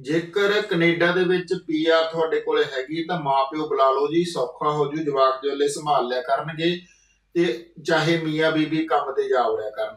ਜੇਕਰ ਕੈਨੇਡਾ ਦੇ ਵਿੱਚ ਪੀਆਰ ਤੁਹਾਡੇ ਕੋਲੇ ਹੈਗੀ, ਤਾਂ ਮਾਪਿਓ ਬੁਲਾ ਲਓ ਜੀ, ਸੌਖਾ ਹੋ ਜੂ, ਜਵਾਕ ਜੋਲੇ ਸੰਭਾਲ ਲਿਆ ਕਰਨਗੇ ਤੇ ਚਾਹੇ ਮੀਆਂ ਬੀਬੀ ਕੰਮ ਤੇ ਜਾ ਵੜਿਆ ਕਰਨ।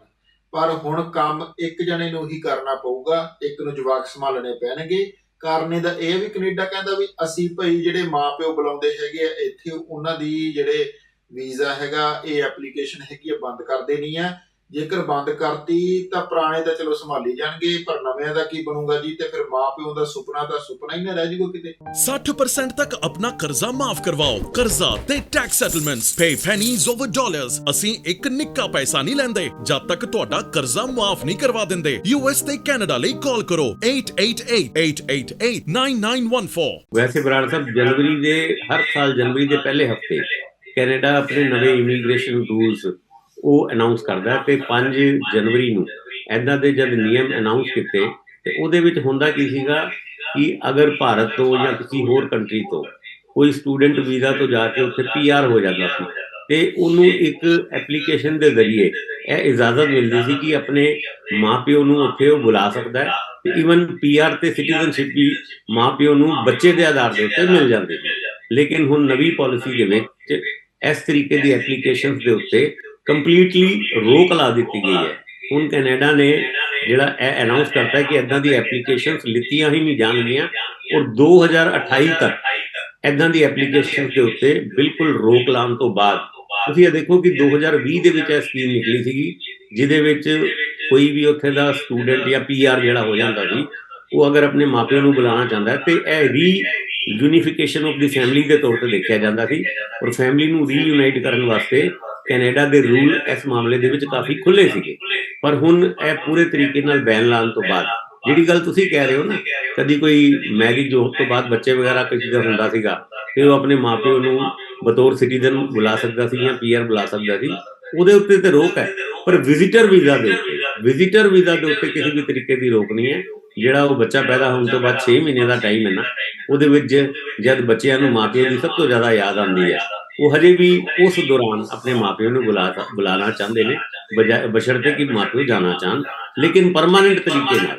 ਪਰ ਹੁਣ ਕੰਮ ਇੱਕ ਜਣੇ ਨੂੰ ਹੀ ਕਰਨਾ ਪਊਗਾ, ਇੱਕ ਨੂੰ ਜਵਾਕ ਸੰਭਾਲਣੇ ਪੈਣਗੇ। ਕਾਰਨ ਇਹਦਾ ਇਹ ਵੀ ਕੈਨੇਡਾ ਕਹਿੰਦਾ ਵੀ ਅਸੀਂ ਭਾਈ ਜਿਹੜੇ ਮਾਪਿਓ ਬੁਲਾਉਂਦੇ ਹੈਗੇ ਆ, ਇੱਥੇ ਉਹਨਾਂ ਦੀ ਜਿਹੜੇ ਵੀਜ਼ਾ ਹੈਗਾ, ਇਹ ਐਪਲੀਕੇਸ਼ਨ ਹੈਗੀ ਆ, ਬੰਦ ਕਰ ਦੇਣੀ ਆ। ਜੇਕਰ ਬੰਦ ਕਰਤੀ ਤਾਂ ਪੁਰਾਣੇ ਤਾਂ ਚਲੋ ਸੰਭਾਲੀ ਜਾਣਗੇ ਪਰ ਨਵਿਆਂ ਦਾ ਕੀ ਬਣੂਗਾ ਜੀ? ਤੇ ਫਿਰ ਮਾਪਿਓ ਦਾ ਸੁਪਨਾ ਤਾਂ ਸੁਪਨਾ ਹੀ ਨਾ ਰਹਿ ਜਾਊਗਾ ਕਿਤੇ। 60% ਤੱਕ ਆਪਣਾ ਕਰਜ਼ਾ ਮਾਫ ਕਰਵਾਓ। ਕਰਜ਼ਾ ਤੇ tax settlements pay pennies over dollars ਅਸੀਂ ਇੱਕ ਨਿੱਕਾ ਪੈਸਾ ਨਹੀਂ ਲੈਂਦੇ ਜਦ ਤੱਕ ਤੁਹਾਡਾ ਕਰਜ਼ਾ ਮਾਫ ਨਹੀਂ ਕਰਵਾ ਦਿੰਦੇ। ਯੂਐਸ ਤੇ ਕੈਨੇਡਾ ਲਈ ਕਾਲ ਕਰੋ 8888889914 ਵੈਸੇ ਬਰਾੜ ਸਾਹਿਬ ਜਨਵਰੀ ਦੇ ਹਰ ਸਾਲ ਜਨਵਰੀ ਦੇ ਪਹਿਲੇ ਹਫ਼ਤੇ ਕੈਨੇਡਾ ਆਪਣੇ ਨਵੇਂ ਇਮੀਗ੍ਰੇਸ਼ਨ ਰੂਲਸ ਉਹ ਅਨਾਉਂਸ ਕਰਦਾ ਹੈ ਤੇ 5 ਜਨਵਰੀ ਨੂੰ ਐਦਾਂ ਦੇ ਜਦ ਨਿਯਮ ਅਨਾਉਂਸ ਕੀਤੇ, ਤੇ ਉਹਦੇ ਵਿੱਚ ਹੁੰਦਾ ਕੀ ਸੀਗਾ ਕਿ ਅਗਰ ਭਾਰਤ ਤੋਂ ਜਾਂ ਕਿਸੇ ਹੋਰ ਕੰਟਰੀ ਤੋਂ ਕੋਈ ਸਟੂਡੈਂਟ ਵੀਜ਼ਾ ਤੋਂ ਜਾ ਕੇ ਉੱਥੇ ਪੀਆਰ ਹੋ ਜਾਂਦਾ ਸੀ, ਤੇ ਉਹਨੂੰ ਇੱਕ ਐਪਲੀਕੇਸ਼ਨ ਦੇ ਜ਼ਰੀਏ ਇਹ ਇਜਾਜ਼ਤ ਮਿਲਦੀ ਸੀ ਕਿ ਆਪਣੇ ਮਾਪਿਓ ਨੂੰ ਉੱਥੇ ਉਹ ਬੁਲਾ ਸਕਦਾ ਹੈ ਤੇ ਇਵਨ ਪੀਆਰ ਤੇ ਸਿਟੀਜ਼ਨਸ਼ਿਪ ਵੀ ਮਾਪਿਓ ਨੂੰ ਬੱਚੇ ਦੇ ਆਧਾਰ ਦੇ ਉੱਤੇ ਮਿਲ ਜਾਂਦੀ ਹੈ ਲੇਕਿਨ ਹੁਣ ਨਵੀਂ ਪਾਲਿਸੀ ਦੇ ਵਿੱਚ ਇਸ ਤਰੀਕੇ ਦੀ ਐਪਲੀਕੇਸ਼ਨਸ ਦੇ ਉੱਤੇ ਕੰਪਲੀਟਲੀ ਰੋਕ ਲਾ ਦਿੱਤੀ ਗਈ ਹੈ। ਹੁਣ ਕੈਨੇਡਾ ਨੇ ਜਿਹੜਾ ਇਹ ਅਨਾਉਂਸ ਕਰਤਾ ਹੈ ਕਿ ਇਦਾਂ ਦੀ ਐਪਲੀਕੇਸ਼ਨਸ ਲਿੱਤੀਆਂ ਹੀ ਨਹੀਂ ਜਾਣਗੀਆਂ ਔਰ 2028 ਤੱਕ ਇਦਾਂ ਦੀ ਐਪਲੀਕੇਸ਼ਨ ਦੇ ਉੱਤੇ ਬਿਲਕੁਲ ਰੋਕ ਲਾਉਣ ਤੋਂ ਬਾਅਦ ਤੁਸੀਂ ਇਹ ਦੇਖੋ ਕਿ 2020 ਦੇ ਵਿੱਚ ਇਹ ਸਕੀਮ ਨਿਕਲੀ ਸੀਗੀ, ਜਿਹਦੇ ਵਿੱਚ ਕੋਈ ਵੀ ਉੱਥੇ ਦਾ ਸਟੂਡੈਂਟ ਜਾਂ ਪੀਆਰ ਜਿਹੜਾ ਹੋ ਜਾਂਦਾ ਸੀ, ਉਹ ਅਗਰ ਆਪਣੇ ਮਾਪਿਆਂ ਨੂੰ ਬੁਲਾਉਣਾ ਚਾਹੁੰਦਾ ਹੈ, ਤੇ ਇਹ ਰੀ ਯੂਨੀਫਿਕੇਸ਼ਨ ਆਫ ਦੀ ਫੈਮਿਲੀ ਦੇ ਤੌਰ ਤੇ ਦੇਖਿਆ ਜਾਂਦਾ ਸੀ ਔਰ ਫੈਮਿਲੀ ਨੂੰ ਰੀਯੂਨਾਈਟ ਕਰਨ ਵਾਸਤੇ ਕੈਨੇਡਾ ਦੇ ਰੂਲ ਇਸ ਮਾਮਲੇ ਦੇ ਵਿੱਚ ਕਾਫੀ ਖੁੱਲੇ ਸੀਗੇ। ਪਰ ਹੁਣ ਇਹ ਪੂਰੇ ਤਰੀਕੇ ਨਾਲ ਬੈਨ ਲਾਉਣ ਤੋਂ ਬਾਅਦ, ਜਿਹੜੀ ਗੱਲ ਤੁਸੀਂ ਕਹਿ ਰਹੇ ਹੋ ਨਾ, ਕਦੀ ਕੋਈ ਮੈਰਿਜ ਹੋਣ ਤੋਂ ਬਾਅਦ ਬੱਚੇ ਵਗੈਰਾ ਕਿਸੇ ਦਾ ਹੁੰਦਾ ਸੀਗਾ, ਤੇ ਉਹ ਆਪਣੇ ਮਾਪਿਓ ਨੂੰ ਬਤੌਰ ਸਿਟੀਜ਼ਨ ਬੁਲਾ ਸਕਦਾ ਸੀ ਜਾਂ ਪੀਆਰ ਬੁਲਾ ਸਕਦਾ ਸੀ, ਉਹਦੇ ਉੱਤੇ ਤੇ ਰੋਕ ਹੈ। ਪਰ ਵਿਜ਼ਿਟਰ ਵੀਜ਼ਾ ਦੇ ਉੱਤੇ ਵਿਜ਼ਿਟਰ ਵੀਜ਼ਾ ਦੇ ਉੱਤੇ ਕਿਸੇ ਵੀ ਤਰੀਕੇ ਦੀ ਰੋਕ ਨਹੀਂ ਹੈ। ਜਿਹੜਾ ਉਹ ਬੱਚਾ ਪੈਦਾ ਹੋਣ ਤੋਂ ਬਾਅਦ 6 ਮਹੀਨੇ ਦਾ ਟਾਈਮ ਹੈ ਨਾ, ਉਹਦੇ ਵਿੱਚ ਜਦ ਬੱਚਿਆਂ ਨੂੰ ਮਾਪਿਆਂ ਦੀ ਸਭ ਤੋਂ ਜ਼ਿਆਦਾ ਯਾਦ ਆਉਂਦੀ ਹੈ ਉਹ ਹਜੇ ਵੀ ਉਸ ਦੌਰਾਨ ਆਪਣੇ ਮਾਪਿਆਂ ਨੂੰ ਬੁਲਾ ਬੁਲਾਣਾ ਚਾਹੁੰਦੇ ਨੇ, ਬਜਾ- ਬਸ਼ਰਤੇ ਕਿ ਮਾਪਿਓ ਜਾਣਾ ਚਾਹਣ, ਲੇਕਿਨ ਪਰਮਾਨੈਂਟ ਤਰੀਕੇ ਨਾਲ।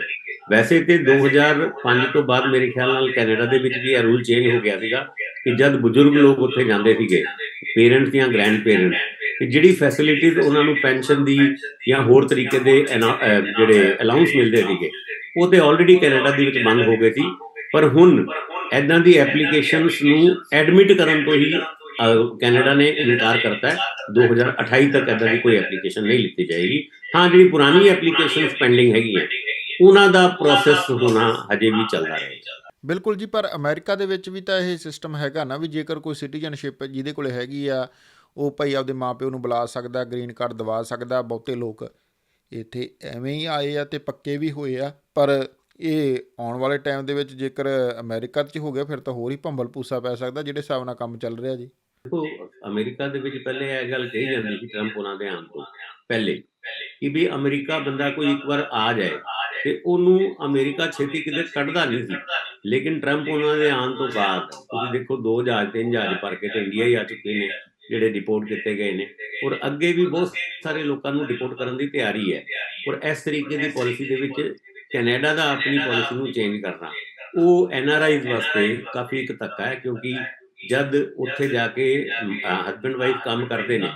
ਵੈਸੇ ਤੇ 2005 ਤੋਂ ਬਾਅਦ ਮੇਰੇ ਖਿਆਲ ਨਾਲ ਕੈਨੇਡਾ ਦੇ ਵਿੱਚ ਵੀ ਇਹ ਰੂਲ ਚੇਂਜ ਹੋ ਗਿਆ ਸੀਗਾ ਕਿ ਜਦ ਬਜ਼ੁਰਗ ਲੋਕ ਉੱਥੇ ਜਾਂਦੇ ਸੀਗੇ ਪੇਰੈਂਟਸ ਜਾਂ ਗ੍ਰੈਂਡ ਪੇਰੈਂਟਸ ਕਿ ਜਿਹੜੀ ਫੈਸਿਲਿਟੀਜ਼ ਉਹਨਾਂ ਨੂੰ ਪੈਨਸ਼ਨ ਦੀ ਜਾਂ ਹੋਰ ਤਰੀਕੇ ਦੇ ਅਨਾ- ਜਿਹੜੇ ਅਲਾਉਂਸ ਮਿਲਦੇ ਸੀਗੇ, ਉਹ ਤੇ ਆਲਰੇਡੀ ਕੈਨੇਡਾ ਦੇ ਵਿੱਚ ਬੰਦ ਹੋ ਗਏ ਸੀ। ਪਰ ਹੁਣ ਐਦਾਂ ਦੀ ਐਪਲੀਕੇਸ਼ਨਸ ਨੂੰ ਐਡਮਿਟ ਕਰਨ ਤੋਂ ਹੀ ਕੈਨੇਡਾ ਨੇ ਇਨਕਾਰ ਕਰਤਾ ਹੈ। 2028 ਤੱਕ ਐਦਾਂ ਦੀ ਕੋਈ ਐਪਲੀਕੇਸ਼ਨ ਨਹੀਂ ਲਿੱਤੀ ਜਾਏਗੀ। ਹਾਂ, ਜਿਹੜੀ ਪੁਰਾਣੀ ਐਪਲੀਕੇਸ਼ਨਸ ਪੈਂਡਿੰਗ ਹੈਗੀਆਂ, ਉਹਨਾਂ ਦਾ ਪ੍ਰੋਸੈਸ ਹੋਣਾ ਹਜੇ ਵੀ ਚੱਲਦਾ ਰਹੇਗਾ ਬਿਲਕੁਲ ਜੀ, ਪਰ ਅਮਰੀਕਾ ਦੇ ਵਿੱਚ ਵੀ ਤਾਂ ਇਹ ਸਿਸਟਮ ਹੈਗਾ ਨਾ ਵੀ ਜੇਕਰ ਕੋਈ ਸਿਟੀਜ਼ਨਸ਼ਿਪ ਜਿਹਦੇ ਕੋਲੇ ਹੈਗੀ ਆ, ਉਹ ਭਾਈ ਆਪਦੇ ਮਾਪਿਓ ਨੂੰ ਬੁਲਾ ਸਕਦਾ ਗ੍ਰੀਨ ਕਾਰਡ ਦਵਾ ਸਕਦਾ, ਬਹੁਤੇ ਲੋਕ ਇੱਥੇ ਐਵੇਂ ਹੀ ਆਏ ਆ ਤੇ ਪੱਕੇ ਵੀ ਹੋਏ ਆ। ਪਰ ਇਹ ਆਉਣ ਵਾਲੇ ਟਾਈਮ ਦੇ ਵਿੱਚ ਜੇਕਰ ਅਮਰੀਕਾ 'ਚ ਹੋ ਗਿਆ, ਫਿਰ ਤਾਂ ਹੋਰ ਹੀ ਭੰਬਲ ਪੂਸਾ ਪੈ ਸਕਦਾ, ਜਿਹੜੇ ਹਿਸਾਬ ਨਾਲ ਕੰਮ ਚੱਲ ਰਿਹਾ ਜੀ। ਦੇਖੋ, ਅਮਰੀਕਾ ਦੇ ਵਿੱਚ ਪਹਿਲੇ ਇਹ ਗੱਲ ਕਹੀ ਜਾਂਦੀ ਸੀ ਟਰੰਪ ਉਹਨਾਂ ਦੇ ਆਉਣ ਤੋਂ, ਪਹਿਲੇ, ਕਿ ਵੀ ਅਮਰੀਕਾ ਬੰਦਾ ਕੋਈ ਇੱਕ ਵਾਰ ਆ ਜਾਏ ਤੇ ਉਹਨੂੰ ਅਮਰੀਕਾ ਛੇਤੀ ਕਿਤੇ ਕੱਢਦਾ ਨਹੀਂ ਸੀ। ਲੇਕਿਨ ਟਰੰਪ ਉਹਨਾਂ ਦੇ ਆਉਣ ਤੋਂ ਬਾਅਦ, ਤੁਸੀਂ ਦੇਖੋ, ਦੋ ਜਹਾਜ਼, ਤਿੰਨ ਜਹਾਜ਼ ਭਰ ਕੇ ਤੇ ਇੰਡੀਆ ਹੀ ਆ ਚੁੱਕੇ ਨੇ, ਜਿਹੜੇ ਡਿਪੋਰਟ ਕੀਤੇ ਗਏ ਨੇ। ਔਰ ਅੱਗੇ ਵੀ ਬਹੁਤ ਸਾਰੇ ਲੋਕਾਂ ਨੂੰ ਡਿਪੋਰਟ ਕਰਨ ਦੀ ਤਿਆਰੀ ਹੈ। ਔਰ ਇਸ ਤਰੀਕੇ ਦੀ ਪਾਲਿਸੀ ਦੇ ਵਿੱਚ ਕੈਨੇਡਾ ਦਾ ਆਪਣੀ ਪਾਲਿਸੀ ਨੂੰ ਚੇਂਜ ਕਰਨਾ। ਉਹ ਐਨਆਰਆਈਜ਼ ਵਾਸਤੇ ਕਾਫੀ ਇੱਕ ਧੱਕਾ ਹੈ, ਕਿਉਂਕਿ ਜਦ ਉੱਥੇ ਜਾ ਕੇ ਹਸਬੰਡ ਵਾਈਫ ਕੰਮ ਕਰਦੇ ਨੇ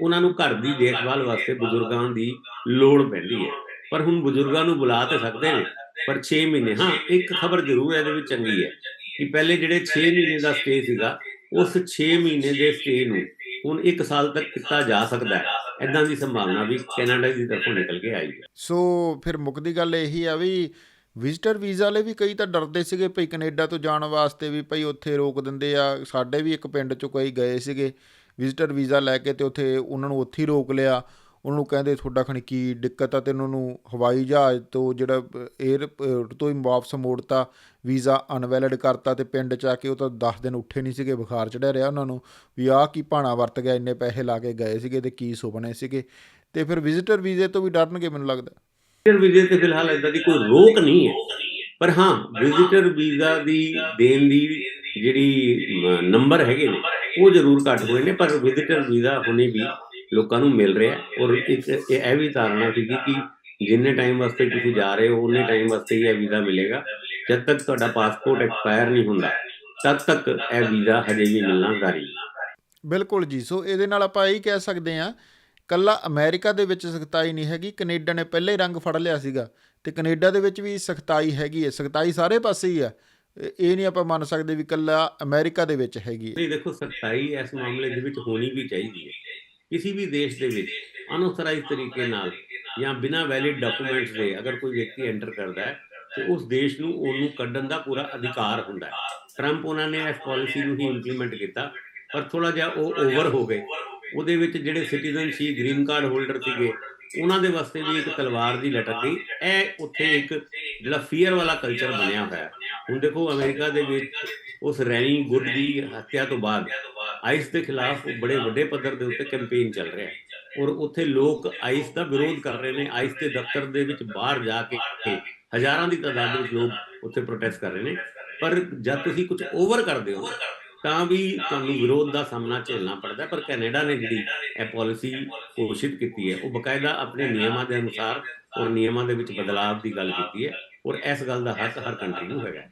ਉਹਨਾਂ ਨੂੰ ਘਰ ਦੀ ਦੇਖਭਾਲ ਵਾਸਤੇ ਬਜ਼ੁਰਗਾਂ ਦੀ ਲੋੜ ਪੈਂਦੀ ਹੈ। ਪਰ ਹੁਣ ਬਜ਼ੁਰਗਾਂ ਨੂੰ ਬੁਲਾ ਤਾਂ ਸਕਦੇ ਨੇ, ਪਰ 6 ਮਹੀਨੇ, ਹਾਂ, ਇੱਕ ਖਬਰ ਜ਼ਰੂਰ ਇਹਦੇ ਵਿੱਚ ਚੰਗੀ ਹੈ ਕਿ ਪਹਿਲੇ ਜਿਹੜੇ 6 ਮਹੀਨੇ ਦਾ ਸਟੇ ਸੀਗਾ, ਉਸ 6 ਮਹੀਨੇ ਦੇ ਸਟੇ ਨੂੰ ਹੁਣ 1 ਸਾਲ ਤੱਕ ਕੀਤਾ ਜਾ ਸਕਦਾ ਹੈ। ਇਦਾਂ ਦੀ ਸੰਭਾਵਨਾ ਵੀ ਕੈਨੇਡਾ ਦੀ ਤਰਫੋਂ ਨਿਕਲ ਕੇ ਆਈ ਹੈ। ਸੋ ਫਿਰ ਮੁੱਕਦੀ ਗੱਲ ਇਹੀ ਆ ਵੀ ਵਿਜ਼ਟਰ ਵੀਜ਼ਾ ਲਈ ਵੀ ਕਈ ਤਾਂ ਡਰਦੇ ਸੀਗੇ ਭਈ ਕੈਨੇਡਾ ਤੋਂ ਜਾਣ ਵਾਸਤੇ ਵੀ ਭਈ ਉੱਥੇ ਰੋਕ ਦਿੰਦੇ ਆ। ਸਾਡੇ ਵੀ ਇੱਕ ਪਿੰਡ ਚੋਂ ਕਈ ਗਏ ਸੀਗੇ ਵਿਜ਼ਟਰ ਵੀਜ਼ਾ ਲੈ ਕੇ ਤੇ ਉੱਥੇ ਉਹਨਾਂ ਨੂੰ ਉੱਥੇ ਹੀ ਰੋਕ ਲਿਆ। ਉਹਨਾਂ ਨੂੰ ਕਹਿੰਦੇ ਤੁਹਾਡਾ ਖਣੀ ਕੀ ਦਿੱਕਤ ਆ, ਤੇ ਉਹਨਾਂ ਨੂੰ ਹਵਾਈ ਜਹਾਜ਼ ਤੋਂ ਜਿਹੜਾ 에ਅਰਪੋਰਟ ਤੋਂ ਹੀ ਵਾਪਸ ਮੋੜਤਾ ਵੀਜ਼ਾ ਅਨਵੈਲਿਡ ਕਰਤਾ ਤੇ ਪਿੰਡ ਚ ਆ ਕੇ ਉਹ ਤਾਂ 10 ਦਿਨ ਉੱਠੇ ਨਹੀਂ ਸੀਗੇ, ਬੁਖਾਰ ਚੜਿਆ ਰਿਹਾ ਉਹਨਾਂ ਨੂੰ ਵੀ ਆਹ ਕੀ ਭਾਣਾ ਵਰਤ ਗਿਆ, ਇੰਨੇ ਪੈਸੇ ਲਾ ਕੇ ਗਏ ਸੀਗੇ ਤੇ ਕੀ ਸੁਪਨੇ ਸੀਗੇ। ਤੇ ਫਿਰ ਵਿਜ਼ਿਟਰ ਵੀਜ਼ੇ ਤੋਂ ਵੀ ਡਰਨਗੇ ਮੈਨੂੰ ਲੱਗਦਾ। ਵਿਜ਼ਿਟਰ ਵੀਜ਼ੇ ਤੇ ਫਿਲਹਾਲ ਇਦਾਂ ਦੀ ਕੋਈ ਰੋਕ ਨਹੀਂ ਹੈ। ਪਰ ਹਾਂ ਵਿਜ਼ਿਟਰ ਵੀਜ਼ਾ ਦੀ ਦੇਣ ਦੀ ਜਿਹੜੀ ਨੰਬਰ ਹੈਗੇ ਨੇ, ਉਹ ਜ਼ਰੂਰ ਘੱਟ ਹੋਏ ਨੇ, ਪਰ ਵਿਜ਼ਿਟਰ ਵੀਜ਼ਾ ਹੁਣੇ ਵੀ ਲੋਕਾਂ ਨੂੰ ਮਿਲ ਰਿਹਾ ਔਰ ਇੱਕ ਇਹ ਵੀ ਧਾਰਨਾ ਸੀਗੀ ਕਿ ਜਿੰਨੇ ਟਾਈਮ ਵਾਸਤੇ ਤੁਸੀਂ ਜਾ ਰਹੇ ਹੋ ਉਹਨੇ ਟਾਈਮ ਵਾਸਤੇ ਹੀ ਇਹ ਵੀਜ਼ਾ ਮਿਲੇਗਾ। ਜਦ ਤੱਕ ਤੁਹਾਡਾ ਪਾਸਪੋਰਟ ਐਕਸਪਾਇਰ ਨਹੀਂ ਹੁੰਦਾ, ਤਦ ਤੱਕ ਇਹ ਵੀਜ਼ਾ ਹਜੇ ਵੀ ਮਿਲਣਾ ਜਾਰੀ ਬਿਲਕੁਲ ਜੀ। ਸੋ ਇਹਦੇ ਨਾਲ ਆਪਾਂ ਇਹ ਕਹਿ ਸਕਦੇ ਹਾਂ ਕੱਲਾ ਅਮਰੀਕਾ ਦੇ ਵਿੱਚ ਸਖਤਾਈ ਨਹੀਂ ਹੈਗੀ, ਕੈਨੇਡਾ ਨੇ ਪਹਿਲੇ ਰੰਗ ਫੜ ਲਿਆ ਸੀਗਾ ਤੇ ਕੈਨੇਡਾ ਦੇ ਵਿੱਚ ਵੀ ਸਖਤਾਈ ਹੈਗੀ ਹੈ, ਸਖਤਾਈ ਸਾਰੇ ਪਾਸੇ ਹੀ ਆ। ਇਹ- ਨਹੀਂ ਆਪਾਂ ਮੰਨ ਸਕਦੇ ਵੀ ਕੱਲਾ ਅਮਰੀਕਾ ਦੇ ਵਿੱਚ ਹੈਗੀ ਹੈ। ਨਹੀਂ, ਦੇਖੋ, ਸਖਤਾਈ ਇਸ ਮਾਮਲੇ ਦੇ ਵਿੱਚ ਹੋਣੀ ਵੀ ਚਾਹੀਦੀ ਹੈ। ਕਿਸੇ ਵੀ ਦੇਸ਼ ਦੇ ਵਿੱਚ ਅਨੁਸਰਾਈਜ਼ ਤਰੀਕੇ ਨਾਲ ਜਾਂ ਬਿਨਾਂ ਵੈਲਿਡ ਡਾਕੂਮੈਂਟਸ ਦੇ ਅਗਰ ਕੋਈ ਵਿਅਕਤੀ ਐਂਟਰ ਕਰਦਾ ਹੈ, ਤੇ ਉਸ ਦੇਸ਼ ਨੂੰ ਉਹਨੂੰ ਕੱਢਣ ਦਾ ਪੂਰਾ ਅਧਿਕਾਰ ਹੁੰਦਾ ਹੈ। ਟਰੰਪ ਉਹਨਾਂ ਨੇ ਇਸ ਪਾਲਿਸੀ ਨੂੰ ਹੀ ਇੰਪਲੀਮੈਂਟ ਕੀਤਾ, ਪਰ ਥੋੜਾ ਜਿਹਾ ਉਹ ਓਵਰ ਹੋ ਗਏ। ਉਹਦੇ ਵਿੱਚ ਜਿਹੜੇ ਸਿਟੀਜ਼ਨ ਸੀ ਗ੍ਰੀਨ ਕਾਰਡ ਹੋਲਡਰ ਸੀਗੇ, ਉਹਨਾਂ ਦੇ ਵਾਸਤੇ ਵੀ ਇੱਕ ਤਲਵਾਰ ਦੀ ਲਟਕ ਗਈ। ਇਹ ਉੱਥੇ ਇੱਕ ਜਿਹੜਾ ਫੀਅਰ ਵਾਲਾ ਕਲਚਰ ਬਣਿਆ ਹੋਇਆ ਹੁਣ ਦੇਖੋ, ਅਮਰੀਕਾ ਦੇ ਵਿੱਚ ਉਸ ਰੈਨੀ ਗੁੱਡ ਦੀ ਹੱਤਿਆ ਤੋਂ ਬਾਅਦ ਆਈਸ ਦੇ ਖਿਲਾਫ ਬੜੇ ਵੱਡੇ ਪੱਧਰ ਦੇ ਉੱਤੇ ਕੈਂਪੇਨ ਚੱਲ ਰਿਹਾ ਹੈ। ਔਰ ਉੱਥੇ ਲੋਕ ਆਈਸ ਦਾ ਵਿਰੋਧ ਕਰ ਰਹੇ ਨੇ। ਆਈਸ ਦੇ ਦਫ਼ਤਰ ਦੇ ਵਿੱਚ ਬਾਹਰ ਜਾ ਕੇ ਹਜ਼ਾਰਾਂ ਦੀ ਤਾਦਾਦ ਵਿੱਚ ਲੋਕ ਉੱਥੇ ਪ੍ਰੋਟੈਸਟ ਕਰ ਰਹੇ ਨੇ। ਪਰ ਜਦ ਤੁਸੀਂ ਕੁਝ ਓਵਰ ਕਰਦੇ ਹੋ ਤਾਂ ਵੀ ਤੁਹਾਨੂੰ ਵਿਰੋਧ ਦਾ ਸਾਹਮਣਾ ਝੇਲਣਾ ਪੜਦਾ। ਪਰ ਕੈਨੇਡਾ ਨੇ ਜਿਹੜੀ ਇਹ ਪਾਲਿਸੀ ਘੋਸ਼ਿਤ ਕੀਤੀ ਹੈ ਉਹ ਬਕਾਇਦਾ ਆਪਣੇ ਨਿਯਮਾਂ ਦੇ ਅਨੁਸਾਰ ਔਰ ਨਿਯਮਾਂ ਦੇ ਵਿੱਚ ਬਦਲਾਅ ਦੀ ਗੱਲ ਕੀਤੀ ਹੈ ਔਰ ਇਸ ਗੱਲ ਦਾ ਹੱਕ ਹਰ ਕੰਟਰੀ ਨੂੰ ਹੈਗਾ।